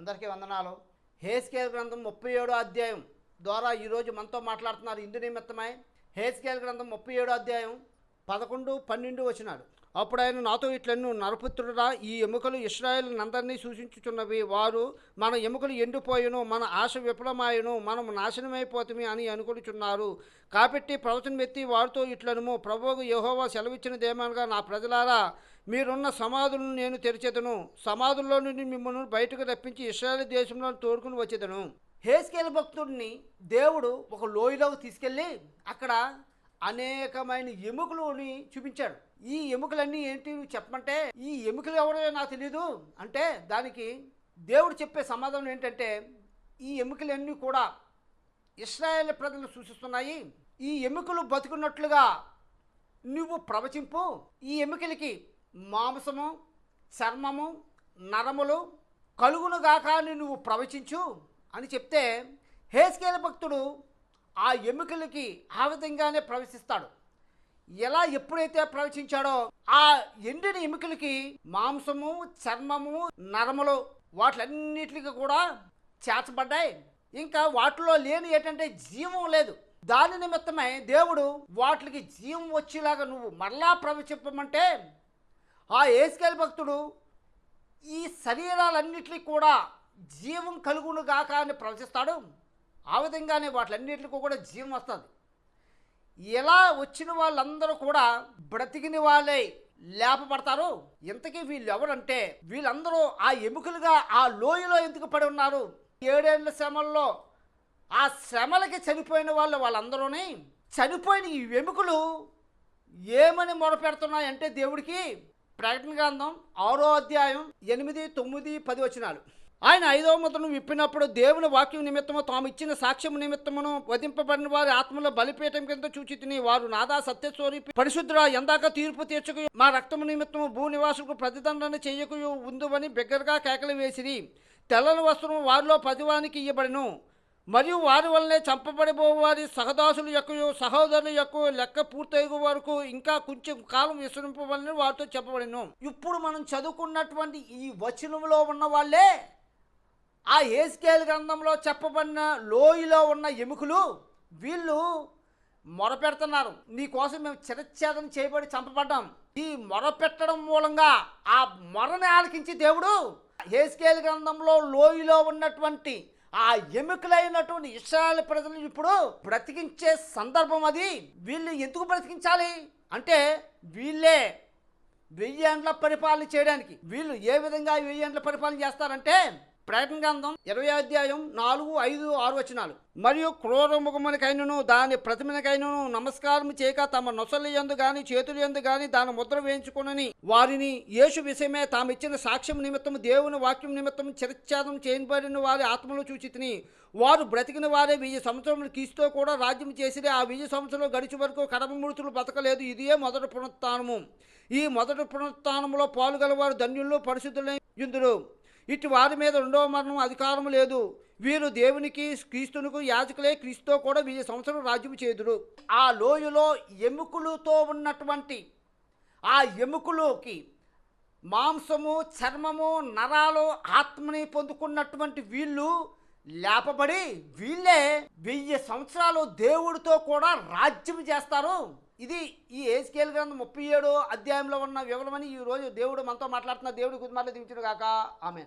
అందరికీ వందనాలు. హేస్కేల్ గ్రంథం ముప్పై ఏడో అధ్యాయం ద్వారా ఈరోజు మనతో మాట్లాడుతున్నారు ఇందు నిమిత్తమై హేస్కేల్ గ్రంథం ముప్పై ఏడో అధ్యాయం పదకొండు పన్నెండు వచ్చినాడు. అప్పుడు ఆయన నాతో ఇట్లను నరపుత్రుడా ఈ ఎముకలు ఇస్రాయేల్ సూచించుచున్నవి. వారు మన ఎముకలు ఎండిపోయెను మన ఆశ విఫలమాయను మనం నాశనమైపోతుంది అని అనుకుంటున్నారు కాబట్టి ప్రవచన ఎత్తి వారితో ఇట్లనుము ప్రభువుకు యహోవా సెలవిచ్చినదేమనగా నా ప్రజలారా మీరున్న సమాధులను నేను తెరిచెదను. సమాధుల్లో నుండి మిమ్మల్ని బయటకు రప్పించి ఇస్రాయల్ దేశంలో తోడుకుని వచ్చేదను. హేస్కేల్ భక్తుడిని దేవుడు ఒక లోయలోకి తీసుకెళ్ళి అక్కడ అనేకమైన ఎముకలుని చూపించాడు. ఈ ఎముకలన్నీ ఏంటి నువ్వు చెప్పమంటే ఈ ఎముకలు ఎవరో నాకు తెలియదు అంటే దానికి దేవుడు చెప్పే సమాధానం ఏంటంటే ఈ ఎముకలన్నీ కూడా ఇస్రాయేల్ ప్రజలు సూచిస్తున్నాయి. ఈ ఎముకలు బతుకున్నట్లుగా నువ్వు ప్రవచింపు. ఈ ఎముకలకి మాంసము చర్మము నరములు కలుగునుగాక అని నువ్వు ప్రవచించు అని చెప్తే హేస్కేల భక్తుడు ఆ ఎముకలకి ఆ విధంగానే ప్రవేశిస్తాడు. ఎలా ఎప్పుడైతే ప్రవేశించాడో ఆ ఎండిన ఎముకలకి మాంసము చర్మము నరములు వాటిలన్నిటికీ కూడా చేర్చబడ్డాయి. ఇంకా వాటిలో లేని ఏంటంటే జీవం లేదు. దాని నిమిత్తమై దేవుడు వాటికి జీవం వచ్చేలాగా నువ్వు మరలా ప్రవచింపమంటే ఆ ఏసుకేల్ భక్తుడు ఈ శరీరాలన్నిటికీ కూడా జీవం కలుగును గాక అని ప్రవచిస్తాడు. ఆ విధంగానే వాటిలన్నిటికీ కూడా జీవం వస్తుంది. ఇలా వచ్చిన వాళ్ళందరూ కూడా బ్రతికిన వాళ్ళే లేపబడతారు. ఇంతకీ వీళ్ళు ఎవరంటే వీళ్ళందరూ ఆ ఎముకలుగా ఆ లోయలో ఎందుకు పడి ఉన్నారు? ఏడేళ్ళ శ్రమల్లో ఆ శ్రమలకి చనిపోయిన వాళ్ళు వాళ్ళందరూనే చనిపోయిన ఈ ఎముకలు ఏమని మొరపెడుతున్నాయంటే దేవుడికి ప్రకటన గ్రంథం ఆరో అధ్యాయం ఎనిమిది తొమ్మిది పది వచనాలు. ఆయన ఐదవ ముద్రను విప్పినప్పుడు దేవుని వాక్యం నిమిత్తము తాము ఇచ్చిన సాక్ష్యం నిమిత్తమును వధింపబడిన వారి ఆత్మలో బలిపీఠం కింద చూచి తిని వారు నాదా సత్యస్వరి పరిశుద్ధ ఎందాక తీర్పు తీర్చకు మా రక్తము నిమిత్తము భూ నివాసులకు ప్రతిదండన చేయకు ఉందువని బిగ్గరగా కేకలు వేసిరి. తెల్లని వస్త్రం వారిలో పదివానికి ఇయ్యబడిను. మరియు వారి వల్లనే చంపబడిపోవారి సహదాసుల యొక్క సహోదరుల యొక్క లెక్క పూర్తయ్యే వరకు ఇంకా కొంచెం కాలం విశ్రమింపవలని వారితో చెప్పబడిను. ఇప్పుడు మనం చదువుకున్నటువంటి ఈ వచనంలో ఉన్న వాళ్ళే ఆ ఏస్కేల్ గ్రంథంలో చెప్పబడిన లోయలో ఉన్న ఎముకలు వీళ్ళు మొరపెడుతున్నారు. నీ కోసం మేము చిరచ్ఛేదన చేయబడి చంపబడ్డాం. ఈ మొరపెట్టడం మూలంగా ఆ మొరని ఆలకించి దేవుడు ఏస్కేల్ గ్రంథంలో లోయలో ఉన్నటువంటి ఆ ఎముకలైనటువంటి ఇస్రాయల్ ప్రజలు ఇప్పుడు బ్రతికించే సందర్భం అది. వీళ్ళు ఎందుకు బ్రతికించాలి? అంటే వీళ్ళే వెయ్యి ఏండ్ల పరిపాలన చేయడానికి. వీళ్ళు ఏ విధంగా వెయ్యి ఏండ్ల పరిపాలన చేస్తారంటే ప్రకటన గ్రంథం ఇరవై అధ్యాయం నాలుగు ఐదు ఆరు వచనాలు. మరియు క్రూరముఖమునికైనను దాని ప్రతిమనికైనను నమస్కారం చేయక తమ నొసలు ఎందు గాని చేతులు ఎందు గాని దాని ముద్ర వేయించుకునని వారిని యేసు విషయమే తాము ఇచ్చిన సాక్ష్యం నిమిత్తం దేవుని వాక్యం నిమిత్తం చిరచ్ఛేదం చేయబడిన వారి ఆత్మలో చూచితిని. వారు బ్రతికిన వారే వెయ్యి సంవత్సరములు కీస్తో కూడా రాజ్యం చేసిరే ఆ వెయ్యి సంవత్సరంలో గడిచి వరకు కడమమూర్తులు బతకలేదు. ఇదే మొదటి పునరుత్నము ఈ మొదటి పునరుత్నంలో పాల్గొలవారు ధన్యుల్లో పరిశుద్ధులై ఇందులో ఇటు వారి మీద రెండవ మరణం అధికారం లేదు. వీరు దేవునికి క్రీస్తునకు యాజకులే క్రీస్తుతో కూడా వెయ్యి సంవత్సరం రాజ్యం చేదురు. ఆ లోయలో ఎముకలతో ఉన్నటువంటి ఆ ఎముకలోకి మాంసము చర్మము నరాలు ఆత్మని పొందుకున్నటువంటి వీళ్ళు లేపబడి వీళ్ళే వెయ్యి సంవత్సరాలు దేవుడితో కూడా రాజ్యం చేస్తారు. ఇది ఈ ఏస్కేల్ గ్రంథం ముప్పై ఏడు అధ్యాయంలో ఉన్న వివరమని ఈ రోజు దేవుడు మనతో మాట్లాడుతున్న దేవుడి కుటుంబాలు దించుడు కాక ఆమె